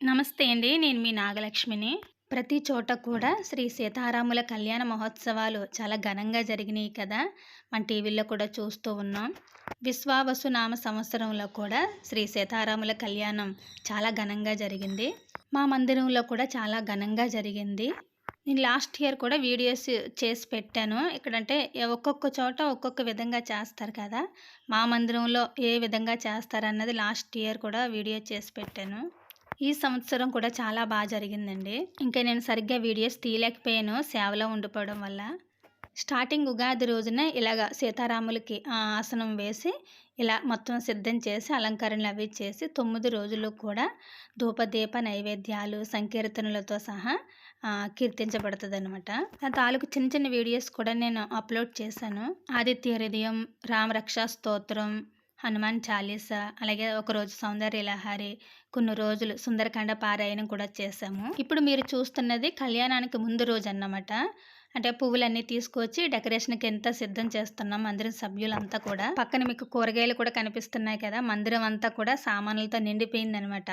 నమస్తే అండి. నేను మీ నాగలక్ష్మిని. ప్రతి చోట కూడా శ్రీ సీతారాముల కళ్యాణ మహోత్సవాలు చాలా ఘనంగా జరిగినాయి కదా. మన టీవీలో కూడా చూస్తూ ఉన్నాం. విశ్వావసు నామ సంవత్సరంలో కూడా శ్రీ సీతారాముల కళ్యాణం చాలా ఘనంగా జరిగింది. మా మందిరంలో కూడా చాలా ఘనంగా జరిగింది. నేను లాస్ట్ ఇయర్ కూడా వీడియోస్ చేసి పెట్టాను. ఇక్కడంటే ఒక్కొక్క చోట ఒక్కొక్క విధంగా చేస్తారు కదా. మా మందిరంలో ఏ విధంగా చేస్తారన్నది లాస్ట్ ఇయర్ కూడా వీడియో చేసి పెట్టాను. ఈ సంవత్సరం కూడా చాలా బాగా జరిగిందండి. ఇంకా నేను సరిగ్గా వీడియోస్ తీయలేకపోయాను సేవలో ఉండిపోవడం వల్ల. స్టార్టింగ్ ఉగాది రోజున ఇలాగ సీతారాములకి ఆసనం వేసి ఇలా మొత్తం సిద్ధం చేసి అలంకరణలు అవి చేసి తొమ్మిది రోజులు కూడా ధూపదీప నైవేద్యాలు సంకీర్తనలతో సహా కీర్తించబడుతుంది అనమాట తాలూకు చిన్న చిన్న వీడియోస్ కూడా నేను అప్లోడ్ చేశాను. ఆదిత్య హృదయం రామరక్ష స్తోత్రం హనుమాన్ చాలీస అలాగే ఒకరోజు సౌందర్య లహారి కొన్ని రోజులు సుందరకాండ పారాయణం కూడా చేశాము. ఇప్పుడు మీరు చూస్తున్నది కళ్యాణానికి ముందు రోజు అన్నమాట అంటే పువ్వులన్నీ తీసుకొచ్చి డెకరేషన్కి ఎంత సిద్ధం చేస్తున్నాం మందిరం సభ్యులంతా కూడా. పక్కన మీకు కూరగాయలు కూడా కనిపిస్తున్నాయి కదా మందిరం అంతా కూడా సామాన్లతో నిండిపోయింది అనమాట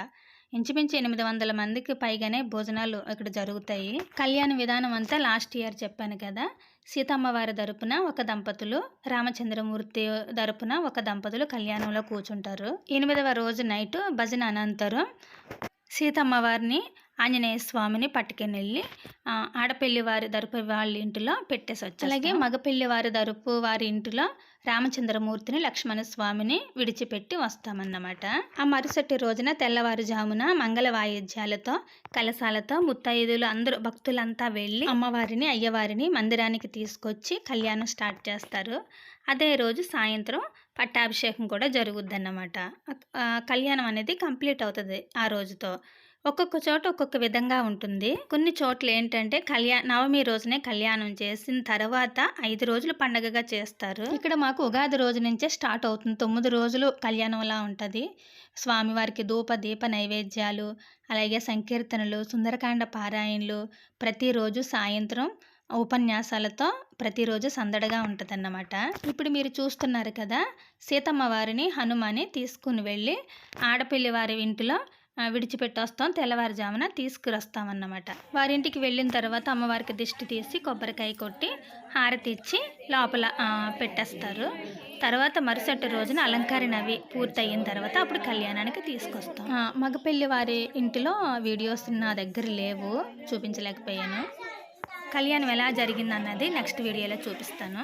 ఇంచుమించు ఎనిమిది వందల మందికి పైగానే భోజనాలు ఇక్కడ జరుగుతాయి. కళ్యాణ విధానం అంతా లాస్ట్ ఇయర్ చెప్పాను కదా. సీతమ్మవారి తరపున ఒక దంపతులు రామచంద్రమూర్తి తరపున ఒక దంపతులు కళ్యాణంలో కూర్చుంటారు. ఎనిమిదవ రోజు నైట్ భజన అనంతరం సీతమ్మవారిని ఆంజనేయ స్వామిని పట్టుకుని వెళ్ళి ఆడపల్లి వారి దరుపు వాళ్ళ ఇంటిలో పెట్టేసి వచ్చి అలాగే మగపల్లి వారి దరుపు వారి ఇంటిలో రామచంద్రమూర్తిని లక్ష్మణ స్వామిని విడిచిపెట్టి వస్తామన్నమాట. ఆ మరుసటి రోజున తెల్లవారుజామున మంగళ వాయిద్యాలతో కలశాలతో ముత్తైదులు అందరూ భక్తులంతా వెళ్ళి అమ్మవారిని అయ్యవారిని మందిరానికి తీసుకొచ్చి కళ్యాణం స్టార్ట్ చేస్తారు. అదే రోజు సాయంత్రం పట్టాభిషేకం కూడా జరుగుద్దన్నమాట. కళ్యాణం అనేది కంప్లీట్ అవుతుంది ఆ రోజుతో. ఒక్కొక్క చోట ఒక్కొక్క విధంగా ఉంటుంది. కొన్ని చోట్ల ఏంటంటే కళ్యాణ నవమి రోజునే కళ్యాణం చేసిన తర్వాత ఐదు రోజులు పండగగా చేస్తారు. ఇక్కడ మాకు ఉగాది రోజు నుంచే స్టార్ట్ అవుతుంది. తొమ్మిది రోజులు కళ్యాణంలా ఉంటుంది. స్వామివారికి ధూప దీప నైవేద్యాలు అలాగే సంకీర్తనలు సుందరకాండ పారాయణలు ప్రతిరోజు సాయంత్రం ఉపన్యాసాలతో ప్రతిరోజు సందడిగా ఉంటుందన్నమాట. ఇప్పుడు మీరు చూస్తున్నారు కదా సీతమ్మ వారిని హనుమాని తీసుకుని వెళ్ళి ఆడపిల్లి వారి ఇంటిలో విడిచిపెట్టొస్తాం తెల్లవారుజామున తీసుకురస్తామన్నమాట. వారింటికి వెళ్ళిన తర్వాత అమ్మవారికి దిష్టి తీసి కొబ్బరికాయ కొట్టి హారతి ఇచ్చి లోపల పెట్టేస్తారు. తర్వాత మరుసటి రోజున అలంకారణ అవి పూర్తయిన తర్వాత అప్పుడు కళ్యాణానికి తీసుకొస్తాం. మగపెళ్ళి వారి ఇంటిలో వీడియోస్ నా దగ్గర లేవు చూపించలేకపోయాను. కళ్యాణం ఎలా జరిగింది అన్నది నెక్స్ట్ వీడియోలో చూపిస్తాను.